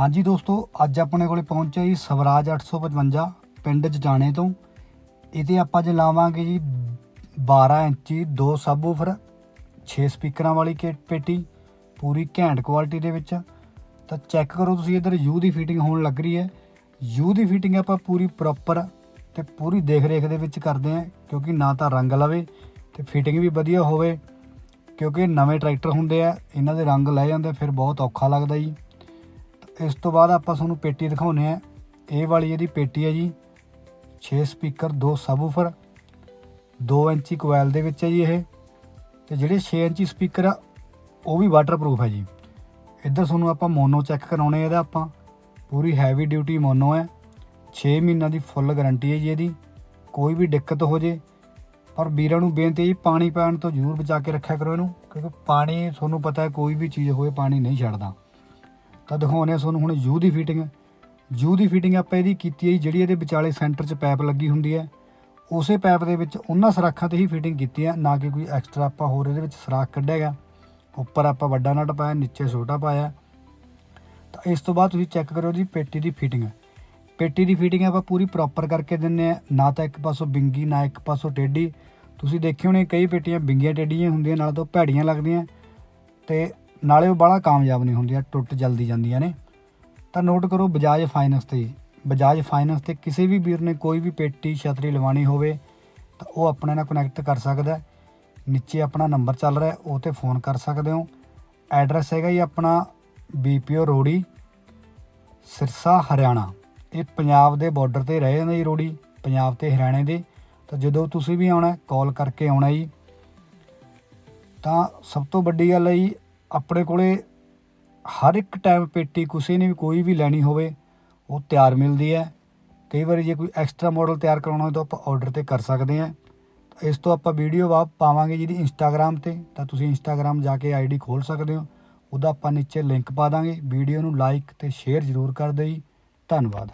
ਹਾਂਜੀ ਦੋਸਤੋ, ਅੱਜ ਆਪਣੇ ਕੋਲੇ ਪਹੁੰਚਿਆ ਜੀ ਸਵਰਾਜ 855 ਪਿੰਡ ਜਟਾਣੇ ਤੋਂ। ਇਹਦੇ ਆਪਾਂ ਜੇ ਲਾਵਾਂਗੇ ਜੀ 12 ਇੰਚੀ, ਦੋ ਸਬਵੂਫਰ 6 ਸਪੀਕਰਾਂ ਵਾਲੀ ਕਿ- ਪੇਟੀ, ਪੂਰੀ ਘੈਂਟ ਕੁਆਲਿਟੀ ਦੇ ਵਿੱਚ। ਤਾਂ ਚੈੱਕ ਕਰੋ ਤੁਸੀਂ, ਇਧਰ ਯੂ ਦੀ ਫਿਟਿੰਗ ਹੋਣ ਲੱਗ ਰਹੀ ਹੈ। ਯੂ ਦੀ ਫਿਟਿੰਗ ਆਪਾਂ ਪੂਰੀ ਪ੍ਰੋਪਰ ਤੇ ਪੂਰੀ ਦੇਖ ਰੇਖ ਦੇ ਵਿੱਚ ਕਰਦੇ ਹਾਂ, ਕਿਉਂਕਿ ਨਾ ਤਾਂ ਰੰਗ ਲਵੇ ਤੇ ਫਿਟਿੰਗ ਵੀ ਵਧੀਆ ਹੋਵੇ, ਕਿਉਂਕਿ ਨਵੇਂ ਟਰੈਕਟਰ ਹੁੰਦੇ ਆ, ਇਹਨਾਂ ਦੇ ਰੰਗ ਲੈ ਜਾਂਦੇ ਫਿਰ ਬਹੁਤ ਔਖਾ ਲੱਗਦਾ ਜੀ। ਇਸ ਤੋਂ ਬਾਅਦ ਆਪਾਂ ਤੁਹਾਨੂੰ ਪੇਟੀ ਦਿਖਾਉਨੇ ਆ ਇਹ ਵਾਲੀ ਇਹਦੀ ਪੇਟੀ ਹੈ ਜੀ 6 ਸਪੀਕਰ 2 ਸਬਵੂਫਰ 2 ਇੰਚੀ ਕੋਇਲ ਦੇ ਵਿੱਚ ਹੈ ਜੀ ਇਹ। ਤੇ ਜਿਹੜੇ 6 ਇੰਚੀ ਸਪੀਕਰ ਆ, ਉਹ ਵੀ ਵਾਟਰਪ੍ਰੂਫ ਹੈ ਜੀ। ਇੱਧਰ ਤੁਹਾਨੂੰ ਆਪਾਂ ਮੋਨੋ ਚੈੱਕ ਕਰਾਉਣੇ ਇਹਦਾ ਆਪਾਂ। ਪੂਰੀ ਹੈਵੀ ਡਿਊਟੀ ਮੋਨੋ ਹੈ। 6 ਮਹੀਨਿਆਂ ਦੀ ਫੁੱਲ ਗਾਰੰਟੀ ਹੈ ਜੀ ਇਹਦੀ। ਕੋਈ ਵੀ ਦਿੱਕਤ ਹੋ ਜੇ। ਪਰ ਵੀਰਾਂ ਨੂੰ ਬੇਨਤੀ ਹੈ ਜੀ, ਪਾਣੀ ਪੈਣ ਤੋਂ ਜ਼ਰੂਰ ਬਚਾ ਕੇ ਰੱਖਿਆ ਕਰੋ ਇਹਨੂੰ। ਕਿਉਂਕਿ ਪਾਣੀ, ਤੁਹਾਨੂੰ ਪਤਾ ਹੈ, ਕੋਈ ਵੀ ਚੀਜ਼ ਹੋਵੇ ਪਾਣੀ ਨਹੀਂ ਛੱਡਦਾ। ਤਾਂ ਦਿਖਾਉਂਦੇ ਹਾਂ ਤੁਹਾਨੂੰ ਹੁਣ ਯੂ ਦੀ ਫਿਟਿੰਗ ਯੂ ਦੀ ਫਿਟਿੰਗ ਆਪਾਂ ਇਹਦੀ ਕੀਤੀ ਹੈ ਜੀ, ਜਿਹੜੀ ਇਹਦੇ ਵਿਚਾਲੇ ਸੈਂਟਰ 'ਚ ਪਾਈਪ ਲੱਗੀ ਹੁੰਦੀ ਹੈ ਉਸੇ ਪਾਈਪ ਦੇ ਵਿੱਚ ਉਹਨਾਂ ਸਰਾਖਾਂ ਤੇ ਹੀ ਫਿਟਿੰਗ ਕੀਤੀ ਹੈ ਨਾ ਕਿ ਕੋਈ ਐਕਸਟਰਾ ਆਪਾਂ ਹੋਰ ਇਹਦੇ ਵਿੱਚ ਸਰਾਖ ਕੱਢਿਆ ਗਾ ਉੱਪਰ ਆਪਾਂ ਵੱਡਾ ਨਟ ਪਾਇਆ ਨੀਚੇ ਛੋਟਾ ਪਾਇਆ। ਤਾਂ ਇਸ ਤੋਂ ਬਾਅਦ ਤੁਸੀਂ ਚੈੱਕ ਕਰੋ ਜੀ ਪੇਟੀ ਦੀ ਫਿਟਿੰਗ ਪੇਟੀ ਦੀ ਫਿਟਿੰਗ ਆਪਾਂ ਪੂਰੀ ਪ੍ਰੋਪਰ ਕਰਕੇ ਦਿੰਨੇ ਆ ਨਾ ਤਾਂ ਇੱਕ ਪਾਸੋਂ ਬਿੰਗੀ ਨਾ ਇੱਕ ਪਾਸੋਂ ਟੇਢੀ। ਤੁਸੀਂ ਦੇਖਿਓ ਨੇ ਕਈ ਪੇਟੀਆਂ ਬਿੰਗੀਆਂ ਟੇਢੀਆਂ ਹੁੰਦੀਆਂ ਨਾਲ ਤਾਂ ਭੈੜੀਆਂ ਲੱਗਦੀਆਂ। ਤੇ ਨਾਲੇ ਉਹ ਬੜਾ ਕਾਮਯਾਬ ਨਹੀਂ ਹੁੰਦੀਆਂ, ਟੁੱਟ ਜਲਦੀ ਜਾਂਦੀਆਂ ਨੇ। ਤਾਂ ਨੋਟ ਕਰੋ, ਬਜਾਜ ਫਾਈਨੈਂਸ ਤੇ, ਬਜਾਜ ਫਾਈਨੈਂਸ ਤੇ ਕਿਸੇ ਵੀ ਵੀਰ ਨੇ ਕੋਈ ਵੀ ਪੇਟੀ ਛਤਰੀ ਲਵਾਣੀ ਹੋਵੇ, ਤਾਂ ਉਹ ਆਪਣੇ ਨਾਲ ਕਨੈਕਟ ਕਰ ਸਕਦਾ ਨੀਚੇ ਆਪਣਾ ਨੰਬਰ ਚੱਲ ਰਿਹਾ ਉਹ ਤੇ ਫੋਨ ਕਰ ਸਕਦੇ ਹੋ। ਐਡਰੈਸ ਹੈਗਾ ਜੀ ਆਪਣਾ ਬੀਪੀਓ ਰੋੜੀ, ਸਿਰਸਾ, ਹਰਿਆਣਾ। ਇਹ ਪੰਜਾਬ ਦੇ ਬਾਰਡਰ ਤੇ ਰਹਿ ਜਾਂਦਾ ਜੀ ਰੋੜੀ, ਪੰਜਾਬ ਤੇ ਹਰਿਆਣੇ ਦੇ। ਤਾਂ ਜਦੋਂ ਤੁਸੀਂ ਵੀ ਆਉਣਾ ਕਾਲ ਕਰਕੇ ਆਉਣਾ ਜੀ। ਤਾਂ ਸਭ ਤੋਂ ਵੱਡੀ ਗੱਲ ਹੈ ਜੀ ਆਪਣੇ ਕੋਲੇ ਹਰ ਇੱਕ ਟਾਈਮ ਪੇਟੀ ਕਿਸੇ ਨੇ ਵੀ ਕੋਈ ਵੀ ਲੈਣੀ ਹੋਵੇ, ਉਹ ਤਿਆਰ ਮਿਲਦੀ ਹੈ। ਕਈ ਵਾਰੀ ਜੇ ਕੋਈ ਐਕਸਟਰਾ ਮਾਡਲ ਤਿਆਰ ਕਰਾਉਣਾ ਹੋਵੇ ਤਾਂ ਆਪਾਂ ਆਰਡਰ ਤੇ ਕਰ ਸਕਦੇ ਹਾਂ। ਇਸ ਤੋਂ ਆਪਾਂ ਵੀਡੀਓ ਵਾਪ ਪਾਵਾਂਗੇ ਜਿਹਦੀ ਇੰਸਟਾਗ੍ਰam ਤੇ, ਤਾਂ ਤੁਸੀਂ ਇੰਸਟਾਗ੍ਰam ਜਾ ਕੇ ਆਈਡੀ ਖੋਲ ਸਕਦੇ ਹੋ। ਉਹਦਾ ਆਪਾਂ ਨੀਚੇ ਲਿੰਕ ਪਾ ਦਾਂਗੇ। ਵੀਡੀਓ ਨੂੰ ਲਾਈਕ ਤੇ ਸ਼ੇਅਰ ਜ਼ਰੂਰ ਕਰ ਦਿਓ ਧੰਨਵਾਦ।